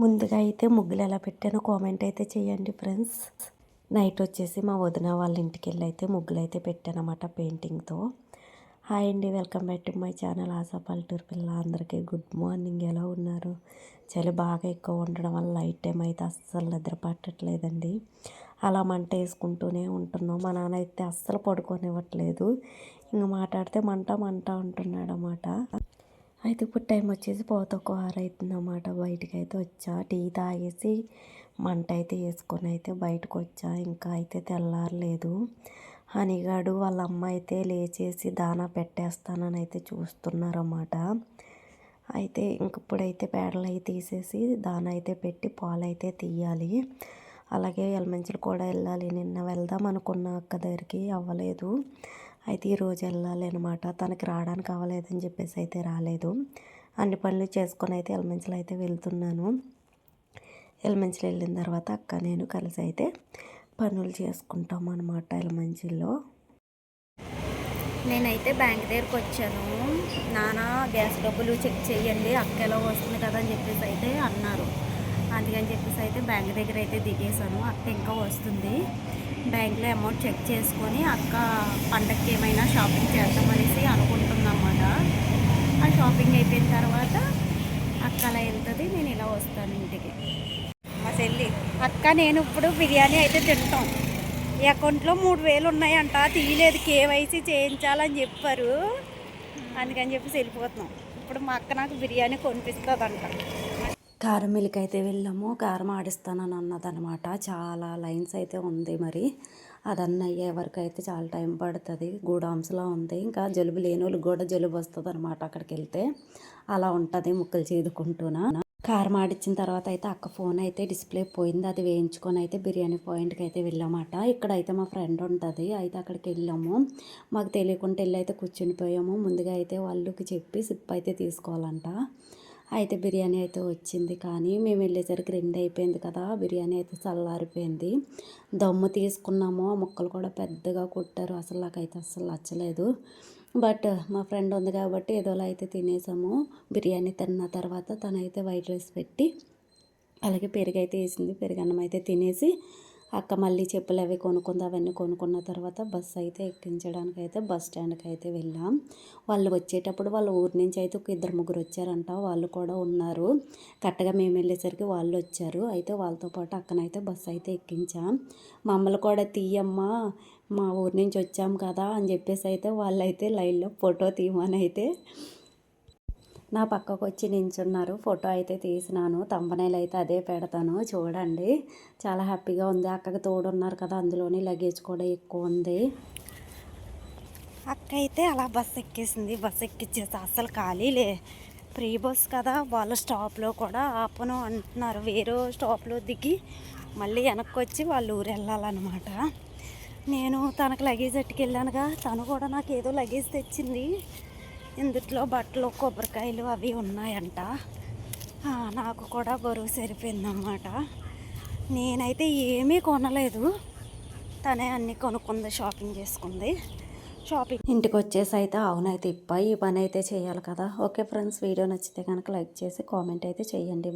ముందుగా అయితే ముగ్గులు ఎలా పెట్టానో కామెంట్ అయితే చేయండి ఫ్రెండ్స్. నైట్ వచ్చేసి మా వదిన వాళ్ళ ఇంటికి వెళ్ళి అయితే ముగ్గులు అయితే పెట్టానమాట పెయింటింగ్తో. హాయ్ అండి welcome back to my channel Asha పల్లెటూరు పిల్ల అందరికీ గుడ్ మార్నింగ్. ఎలా ఉన్నారు? చలి బాగా ఎక్కువ ఉండడం వల్ల లైట్ టైం అయితే అస్సలు నిద్ర పట్టట్లేదండి. అలా మంట వేసుకుంటూనే ఉంటున్నాం. మా నాన్న అయితే అస్సలు పడుకోనివ్వట్లేదు. ఇంక మాట్లాడితే మంట మంట అంటున్నాడు అన్నమాట అయితే ఇప్పుడు టైం వచ్చేసి పోత ఒక ఆరు అవుతుంది అన్నమాట అయితే వచ్చా. టీ తాగేసి మంట అయితే వేసుకొని అయితే బయటకు వచ్చా. ఇంకా అయితే తెల్లారలేదు. హనిగాడు వాళ్ళ అమ్మ అయితే లేచేసి దానా పెట్టేస్తానని అయితే చూస్తున్నారన్నమాట. అయితే ఇంక ఇప్పుడైతే పేడలు అయితే తీసేసి దాన అయితే పెట్టి పాలు అయితే తీయాలి. అలాగే ఎలమంచులు కూడా వెళ్ళాలి. నిన్న వెళ్దాం అనుకున్న అక్క దగ్గరికి అవ్వలేదు. అయితే ఈరోజు వెళ్ళాలి అనమాట తనకి రావడానికి అవ్వలేదని చెప్పేసి అయితే రాలేదు. అన్ని పనులు చేసుకొని అయితే ఎలమంచిలో అయితే వెళ్తున్నాను. ఎలమంచిలో వెళ్ళిన తర్వాత అక్క నేను కలిసి అయితే పనులు చేసుకుంటాం అనమాట ఎలమంచిలో నేనైతే బ్యాంక్ దగ్గరకు వచ్చాను. నాన్న గ్యాస్ డబ్బులు చెక్ చేయండి అక్క ఎలా వస్తుంది కదా అని చెప్పేసి అయితే అన్నారు. అందుకని చెప్పేసి అయితే బ్యాంక్ దగ్గర అయితే దిగేశాను. అక్క ఇంకా వస్తుంది. బ్యాంక్లో అమౌంట్ చెక్ చేసుకొని అక్క పండగకి ఏమైనా షాపింగ్ చేద్దామనేసి అనుకుంటుందన్నమాట. ఆ షాపింగ్ అయిపోయిన తర్వాత అక్క అలా వెళ్తుంది నేను ఇలా వస్తాను ఇంటికి. మా చెల్లి అక్క నేను ఇప్పుడు బిర్యానీ అయితే తింటాం. ఈ అకౌంట్లో మూడు వేలు ఉన్నాయంట తీయలేదు కేవైసీ చేయించాలని చెప్పారు. అందుకని చెప్పేసి వెళ్ళిపోతున్నాం. ఇప్పుడు మా అక్క నాకు బిర్యానీ కొనిపిస్తుంది అంట కారం మిల్క్ అయితే వెళ్ళాము. కారం ఆడిస్తానని అన్నదనమాట. చాలా లైన్స్ అయితే ఉంది మరి. అదన్న అయ్యే వరకు అయితే చాలా టైం పడుతుంది. గూడాంస్లో ఉంది. ఇంకా జలుబు లేని వాళ్ళకి కూడా జలుబు వస్తుంది అనమాట అక్కడికి వెళ్తే అలా ఉంటుంది ముక్కలు చీదుకుంటూనా. కారం ఆడిచ్చిన తర్వాత అయితే అక్క ఫోన్ అయితే డిస్ప్లే పోయింది. అది వేయించుకొని అయితే బిర్యానీ పాయింట్కి అయితే వెళ్ళామట. ఇక్కడ అయితే మా ఫ్రెండ్ ఉంటుంది. అయితే అక్కడికి వెళ్ళాము. మాకు తెలియకుండా వెళ్ళి అయితే కూర్చుని పోయాము. ముందుగా అయితే వాళ్ళకి చెప్పి సిప్ అయితే తీసుకోవాలంట. అయితే బిర్యానీ అయితే వచ్చింది. కానీ మేము వెళ్ళేసరికి రెండు అయిపోయింది కదా బిర్యానీ అయితే చల్లారిపోయింది. దమ్ము తీసుకున్నాము. ఆ ముక్కలు కూడా పెద్దగా కుట్టారు. అసలు నాకైతే అసలు నచ్చలేదు. బట్ మా ఫ్రెండ్ ఉంది కాబట్టి ఏదోలా అయితే తినేసాము. బిర్యానీ తిన్న తర్వాత తనైతే వైట్ రైస్ పెట్టి అలాగే పెరుగు అయితే వేసింది. పెరుగన్నం అయితే తినేసి అక్క మళ్ళీ చెప్పులు అవి కొనుక్కుంది అవన్నీ కొనుక్కున్న తర్వాత బస్సు అయితే ఎక్కించడానికి అయితే బస్ స్టాండ్కి అయితే వెళ్ళాం. వాళ్ళు వచ్చేటప్పుడు వాళ్ళ ఊరి నుంచి అయితే ఒక ఇద్దరు ముగ్గురు వచ్చారంట వాళ్ళు కూడా ఉన్నారు. కరెక్ట్గా మేము వెళ్ళేసరికి వాళ్ళు వచ్చారు. అయితే వాళ్ళతో పాటు అక్కనైతే బస్సు అయితే ఎక్కించాం. మమ్మల్ని కూడా తీయమ్మా మా ఊరి నుంచి వచ్చాం కదా అని చెప్పేసి అయితే వాళ్ళైతే లైన్లో ఫోటో తీయమని అయితే నా పక్కకు వచ్చి నించున్నారు. ఫోటో అయితే తీసినాను. తంబనేలు అయితే అదే పెడతాను. చూడండి. చాలా హ్యాపీగా ఉంది. అక్కకి తోడున్నారు కదా. అందులోని లగేజ్ కూడా ఎక్కువ ఉంది. అక్క అయితే అలా బస్సు ఎక్కేసింది. బస్సు ఎక్కిచ్చేసి అసలు ఖాళీలే ఫ్రీ బస్ కదా. వాళ్ళ స్టాప్లో కూడా ఆపను అంటున్నారు. వేరే స్టాప్లో దిగి మళ్ళీ వెనక్కి వచ్చి వాళ్ళ ఊరు వెళ్ళాలన్నమాట. నేను తనకు లగేజ్ ఎట్టుకెళ్ళానుగా. తను కూడా నాకు ఏదో లగేజ్ తెచ్చింది. ఇందుట్లో బట్టలు కొబ్బరికాయలు అవి ఉన్నాయంట. నాకు కూడా బరువు సరిపోయిందన్నమాట. నేనైతే ఏమీ కొనలేదు. తనే అన్నీ కొనుక్కుంది షాపింగ్ చేసుకుంది. షాపింగ్ ఇంటికి వచ్చేసి అయితే అవునైతే ఇప్పై ఈ పని అయితే చేయాలి కదా. ఓకే ఫ్రెండ్స్ వీడియో నచ్చితే కనుక లైక్ చేసి కామెంట్ అయితే చేయండి.